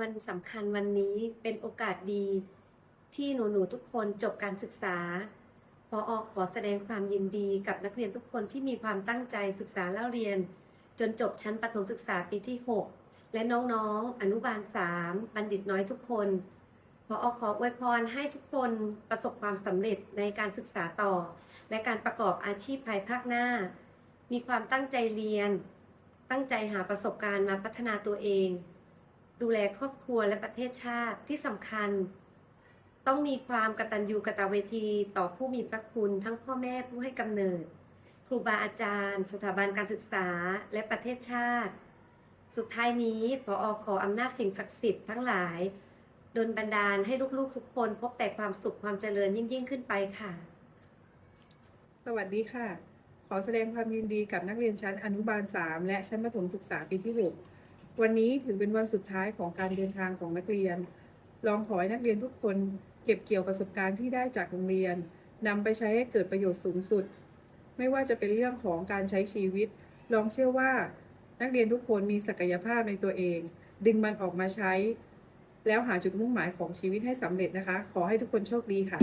วันสำคัญวันนี้เป็นโอกาสดี ที่หนูๆทุกคนจบการศึกษาพออขอแสดงความยินดีกับนักเรียนทุกคนที่มีความตั้งใจศึกษาเล่าเรียน จนจบชั้นประถมศึกษาปีที่ 6 และน้องๆ อนุบาล 3 บัณฑิตน้อยทุกคนพออขออวยพรให้ทุกคนประสบความสำเร็จในการศึกษาต่อ และการประกอบอาชีพภายภาคหน้า มีความตั้งใจเรียน ตั้งใจหาประสบการณ์มาพัฒนาตัวเอง ดูแลครอบครัวและประเทศชาติที่สำคัญ ต้องมีความกตัญญูกตเวทีต่อผู้มีพระคุณทั้งพ่อแม่ผู้ให้กำเนิด ครูบาอาจารย์ สถาบันการศึกษาและประเทศชาติ สุดท้ายนี้พออขออำนาจสิ่งศักดิ์สิทธิ์ทั้งหลายดลบันดาลให้ลูกๆทุกคนพบแต่ความสุขความเจริญยิ่งยิ่งๆขึ้นไปค่ะ สวัสดีค่ะ ขอแสดงความยินดีกับนักเรียนชั้นอนุบาล 3 และชั้นประถมศึกษาปีที่6 วันนี้ถือเป็นวันสุดท้ายของการเดินทางของนักเรียน ลองขอให้นักเรียนทุกคนเก็บเกี่ยวประสบการณ์ที่ได้จากโรงเรียนนำไปใช้ให้เกิดประโยชน์สูงสุด ไม่ว่าจะเป็นเรื่องของการใช้ชีวิต ลองเชื่อว่า นักเรียนทุกคนมีศักยภาพในตัวเอง ดึงมันออกมาใช้ แล้วหาจุดมุ่งหมายของชีวิตให้สำเร็จนะคะ ขอให้ทุกคนโชคดีค่ะ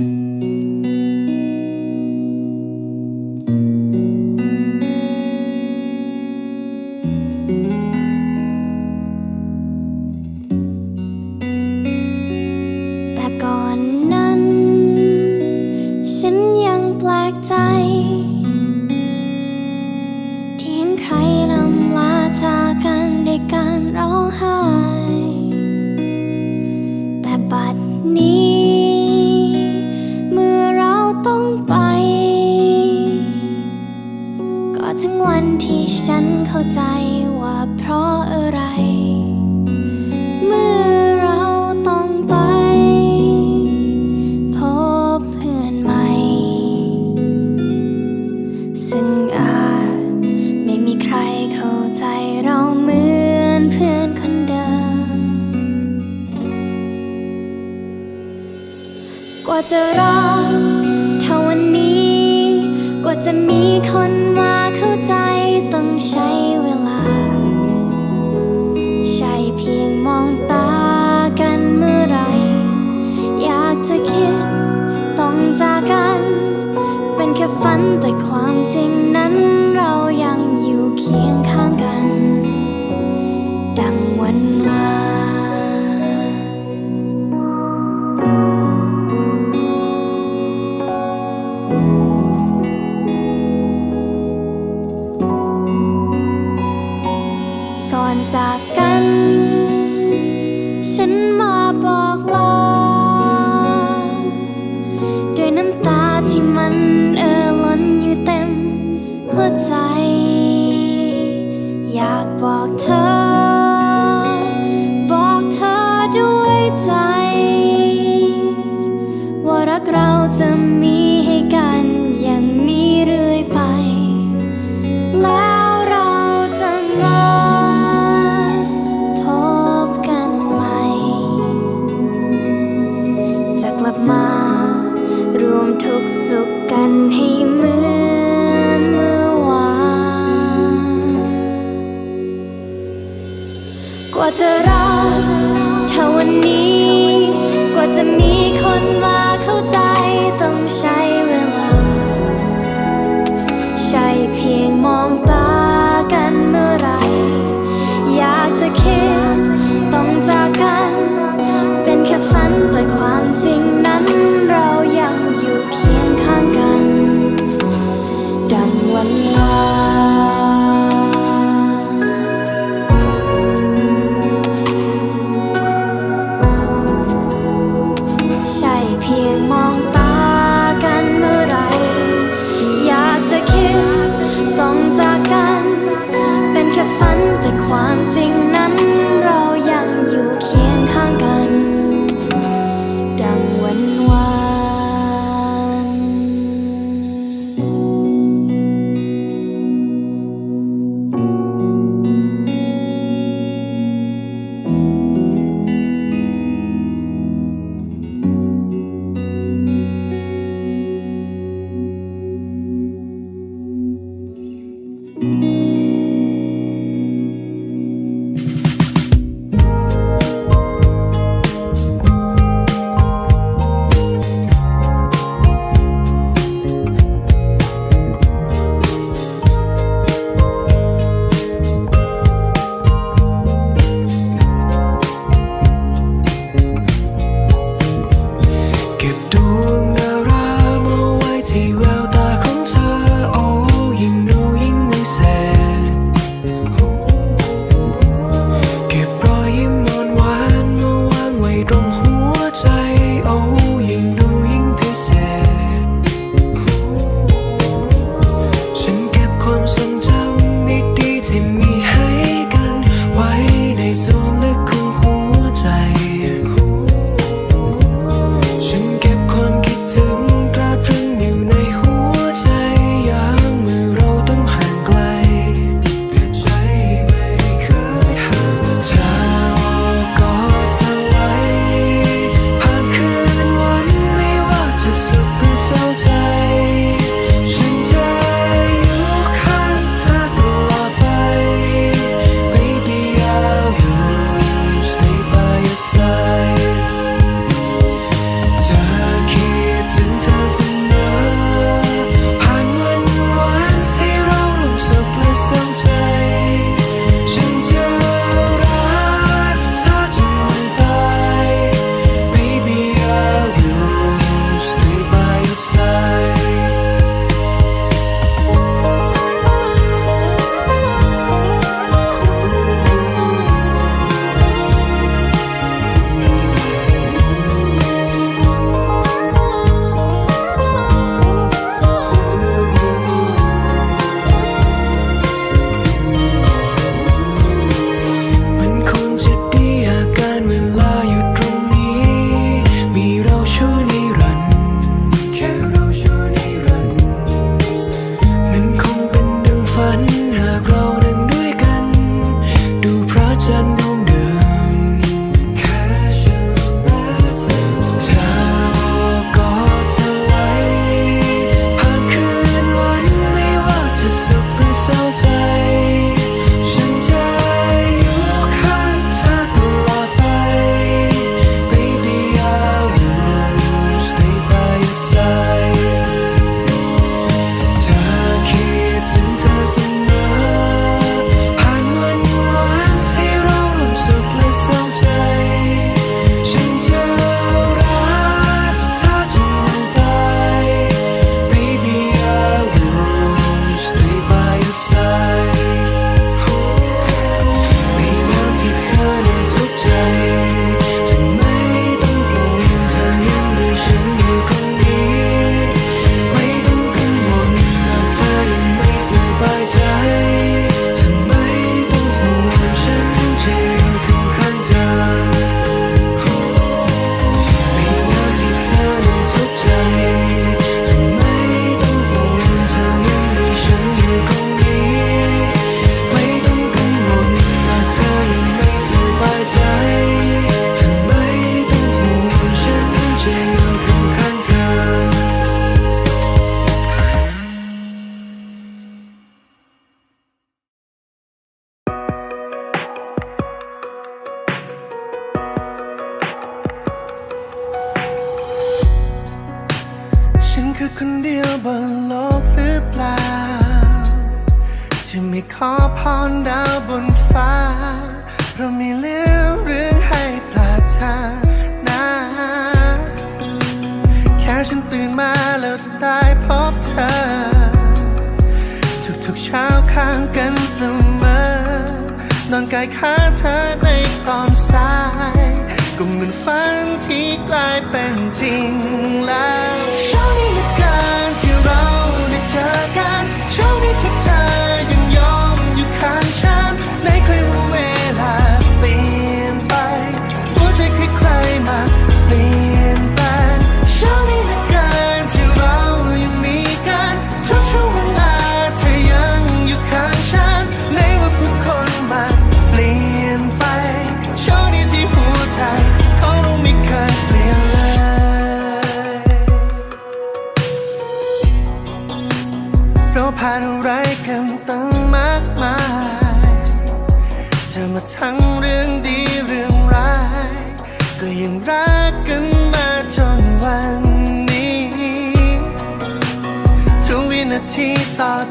ก่อนจากกัน ฉันมาบอกลา คือคนเดียวบนโลกหรือเปล่า ที่ไม่ขอพรดาวบนฟ้าเรามีเหลือเรื่องให้ปรารถนาแค่ฉันตื่นมาแล้วได้พบเธอ ทุกๆเช้าข้างกันเสมอนอนกายขาเธอในตอนสาย ก็เหมือนฝันที่กลายเป็นจริง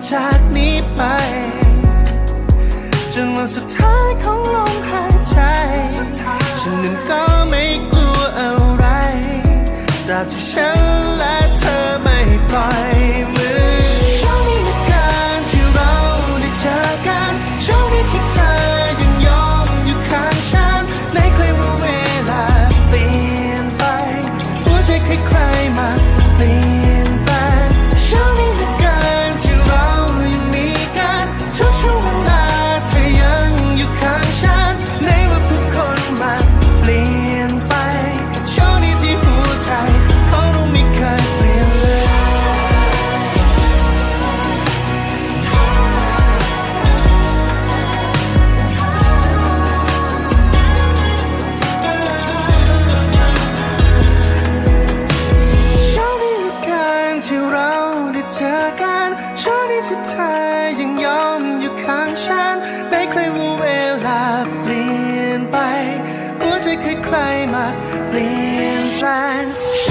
จากนี้ไปจนวันสุดท้ายของลมหายใจ ฉันนั้นก็ไม่กลัวอะไรตราบที่ฉัน ใคร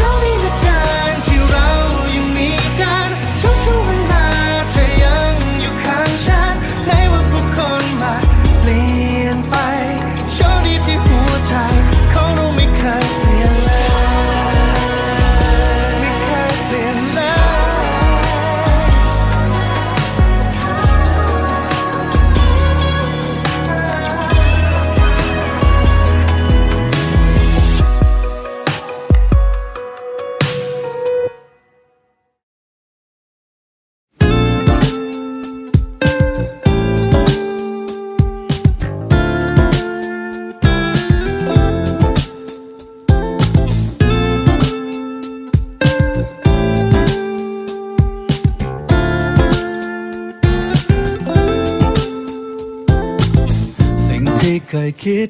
คิด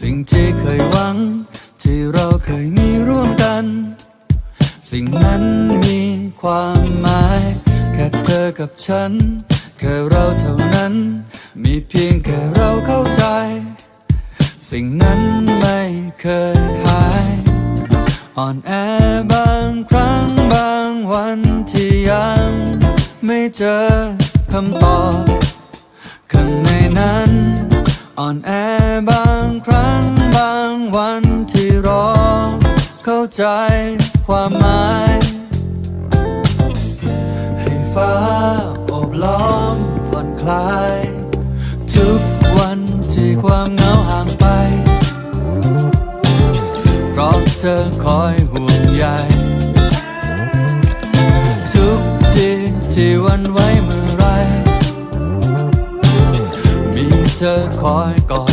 สิ่งที่เคยหวัง ที่เราเคยมีร่วมกัน สิ่งนั้นมีความหมาย แค่เธอกับฉัน แค่เราเท่านั้น มีเพียงแค่เราเข้าใจ สิ่งนั้นไม่เคยหาย อ่อนแอบางครั้งบางวันที่ยังไม่เจอคำตอบข้างในนั้น อ่อนแอบางครั้งบางวันที่รอ เข้าใจความหมาย ให้ฟ้าอบล้อมผ่อนคลาย ทุกวันที่ความเหงาห่างไป เพราะเธอคอยห่วงใยทุกทีที่วันไหวเมื่อไร มีเธอ คอ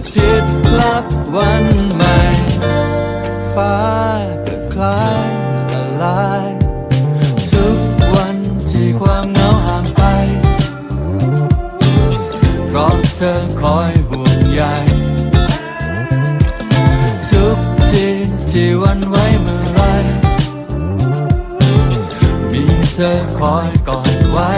อาทิตย์รับวันใหม่ ฟ้าก็คล้ายละลาย ทุกวันที่ความเหงาห่างไป เพราะเธอคอยห่วงใยทุกทีที่วันไหวเมื่อไร มีเธอคอยกอดไว้